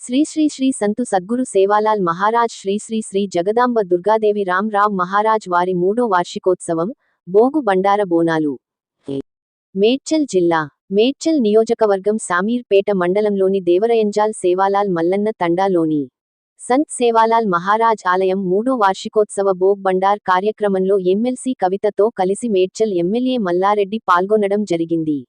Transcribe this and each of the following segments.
శ్రీ శ్రీ శ్రీ సంతు సద్గురు సేవాలాల్ మహారాజ్ శ్రీ శ్రీ శ్రీ జగదాంబ దుర్గాదేవి రామ్ మహారాజ్ వారి మూడో వార్షికోత్సవం బోగు బండార బోనాలు. మేడ్చల్ జిల్లా మేడ్చల్ నియోజకవర్గం సామీర్పేట మండలంలోని దేవరయంజాల్ సేవాలాల్ మల్లన్న తండాలోని సంత్ సేవాలాల్ మహారాజ్ ఆలయం మూడో వార్షికోత్సవ బోగ్ బండార్ కార్యక్రమంలో ఎమ్మెల్సీ కవితతో కలిసి మేడ్చల్ ఎమ్మెల్యే మల్లారెడ్డి పాల్గొనడం జరిగింది.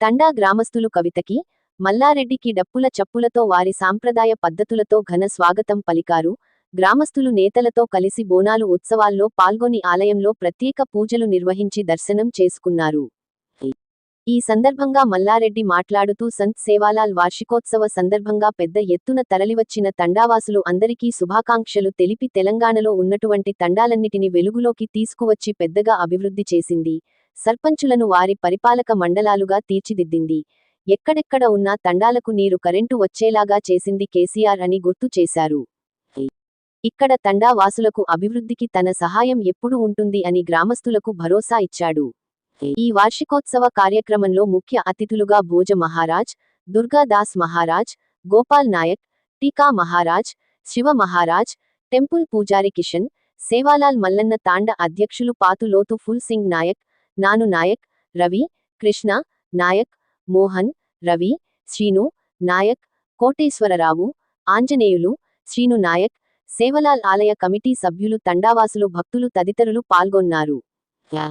తండా గ్రామస్తులు కవితకి మల్లారెడ్డికి డప్పుల చప్పులతో వారి సాంప్రదాయ పద్ధతులతో ఘన స్వాగతం పలికారు. గ్రామస్తులు నేతలతో కలిసి బోనాలు ఉత్సవాల్లో పాల్గొని ఆలయంలో ప్రత్యేక పూజలు నిర్వహించి దర్శనం చేసుకున్నారు. ఈ సందర్భంగా మల్లారెడ్డి మాట్లాడుతూ సంత్ సేవాలాల్ వార్షికోత్సవ సందర్భంగా పెద్ద ఎత్తున తరలివచ్చిన తండావాసులు అందరికీ శుభాకాంక్షలు తెలిపి తెలంగాణలో ఉన్నటువంటి తండాలన్నిటిని వెలుగులోకి తీసుకువచ్చి పెద్దగా అభివృద్ధి చేసింది. సర్పంచులను వారి పరిపాలక మండలాలుగా తీర్చిదిద్దింది. ఎక్కడెక్కడ ఉన్నా తండాలకు నీరు కరెంటు వచ్చేలాగా చేసింది కేసీఆర్ అని గుర్తు చేశారు. ఇక్కడ తండా వాసులకు అభివృద్ధికి తన సహాయం ఎప్పుడు ఉంటుంది అని గ్రామస్తులకు భరోసా ఇచ్చాడు. ఈ వార్షికోత్సవ కార్యక్రమంలో ముఖ్య అతిథులుగా భోజ మహారాజ్ దుర్గాదాస్ మహారాజ్ గోపాల్ నాయక్ టీకా మహారాజ్ శివ మహారాజ్ టెంపుల్ పూజారి కిషన్ సేవాలాల్ మల్లన్న తాండ అధ్యక్షులు పాతులోతు ఫుల్ సింగ్ నాయక్ నాను నాయక్ రవి కృష్ణ నాయక్ మోహన్ రవి శ్రీను నాయక్ కోటేశ్వరరావు ఆంజనేయులు శ్రీను నాయక్ సేవలాల్ ఆలయ కమిటీ సభ్యులు తండావాసులు భక్తులు తదితరులు పాల్గొన్నారు Yeah.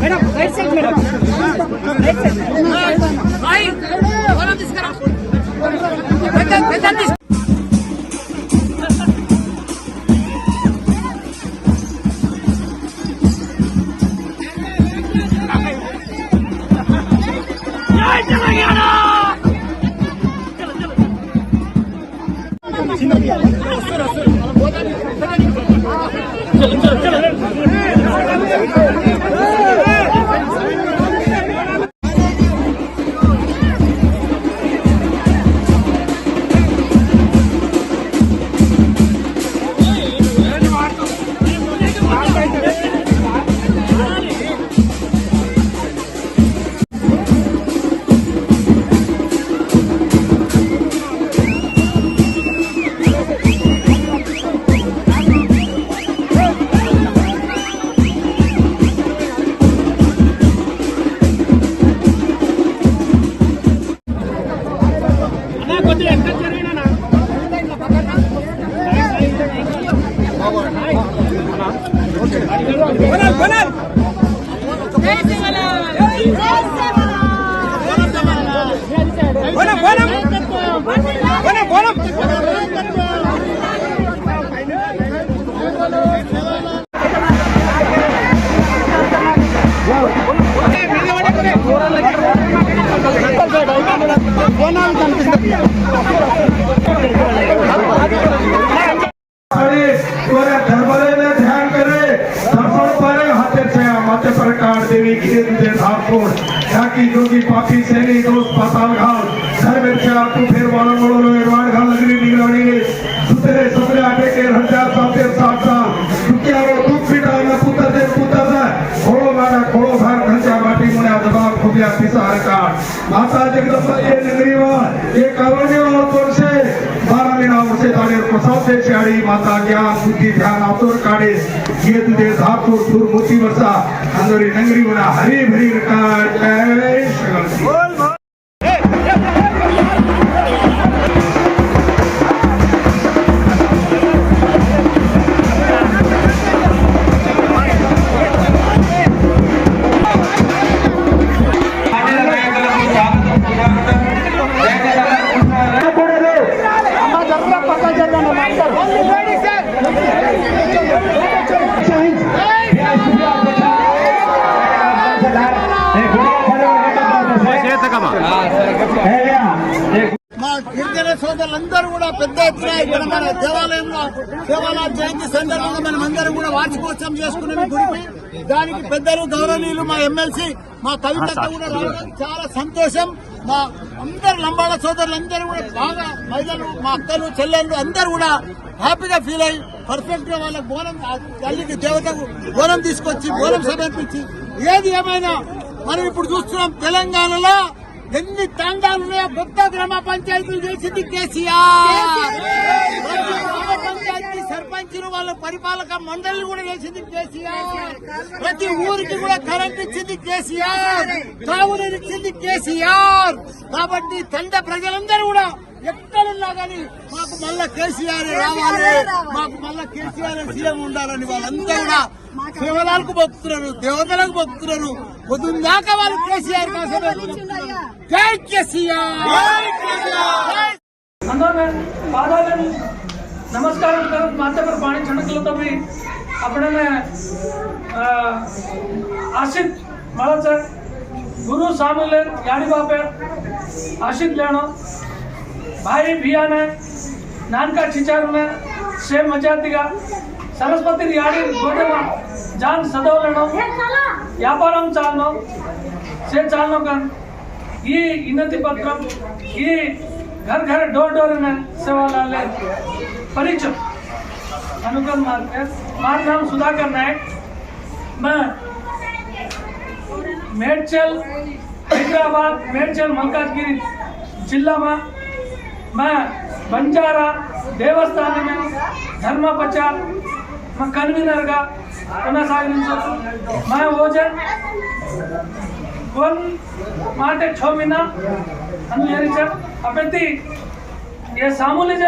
madam right side madam right side 진정하게 하라! 진정하게 하라! ध्यान करे, धर्मों पर हाथे देवी गिर दे ताकि जो कि पापी से नहीं दोष पाताल घाट પાસે ચારી માતા જ્યાં સુધી ધ્યાન આતુર કાઢે જે તુજે ધાતુર દૂર મોતી વસા અંદરી નગરી વડા હરી ભરી કાઢ જય సోదరులందరూ కూడా పెద్ద ఎత్తున ఇక్కడ మన దేవాలయంలో దేవాలయ జయంతి సందర్భంగా మనం అందరం కూడా వార్షికోత్సవం చేసుకునే ఈ గుడికి దానికి పెద్దలు గౌరవనీయులు మా ఎమ్మెల్సీ మా కవిత కూడా రావడం చాలా సంతోషం. మా అందరు లంబాడ సోదరులందరూ కూడా బాగా మహిళలు మా అక్కలు చెల్లెళ్ళు అందరూ కూడా హ్యాపీగా ఫీల్ అయ్యి పర్ఫెక్ట్గా వాళ్ళకి బోనం తల్లికి దేవతకు బోనం తీసుకొచ్చి బోనం సమర్పించి ఏది ఏమైనా మనం ఇప్పుడు చూస్తున్నాం తెలంగాణలో ఎన్ని తండాలు ఉన్నాయో కొత్త గ్రామ పంచాయతీలు చేసింది కేసీఆర్. గ్రామ పంచాయతీ సర్పంచులు వాళ్ళ పరిపాలక మండలి కూడా చేసింది కేసీఆర్. ప్రతి ఊరికి కూడా కరెంట్ ఇచ్చింది కేసీఆర్. తాగునీరు ఇచ్చింది కేసీఆర్. కాబట్టి తండ ప్రజలందరూ కూడా ఎక్కడున్న రాగానే మాకు మళ్ళా కేసీఆర్ రావాలి? మాకు మళ్ళా కేసీఆర్ సీఎం ఉండాలని వాళ్ళందరూ కూడా శివలాలకు మొక్కుతున్నారు దేవతలకు మొక్కుతున్నారు పొద్దున్న దాకా వాళ్ళు కేసీఆర్ కోసం జై కేసీఆర్! नमस्कार నమస్కారం पर पानी छड़क लो तभी अपने में आशित मड़ा गुरु सामिल यारी बापे आशित भाई भिया ने नानका छिचार में से मचा दिया। सरस्वती रियाड़ी गोटे में जान सदो लड़ो। व्यापार వ్యాపారం चालो से चालो कर। ये इनति पत्र ये घर घर डोर डोर ने सेवा ला ले परिचय। अनुकम मार्केट मार नाम सुधाकर नायक। मैं मेडचल हैदराबाद मेडचल मलकाजगिरी जिला में मैं बंजारा देवस्थान में धर्म प्रचार मैं कन्वीनर का मैं ओजन कोन માટે છ મહિના અને એ રીતે આ બધી એ સામૂલિક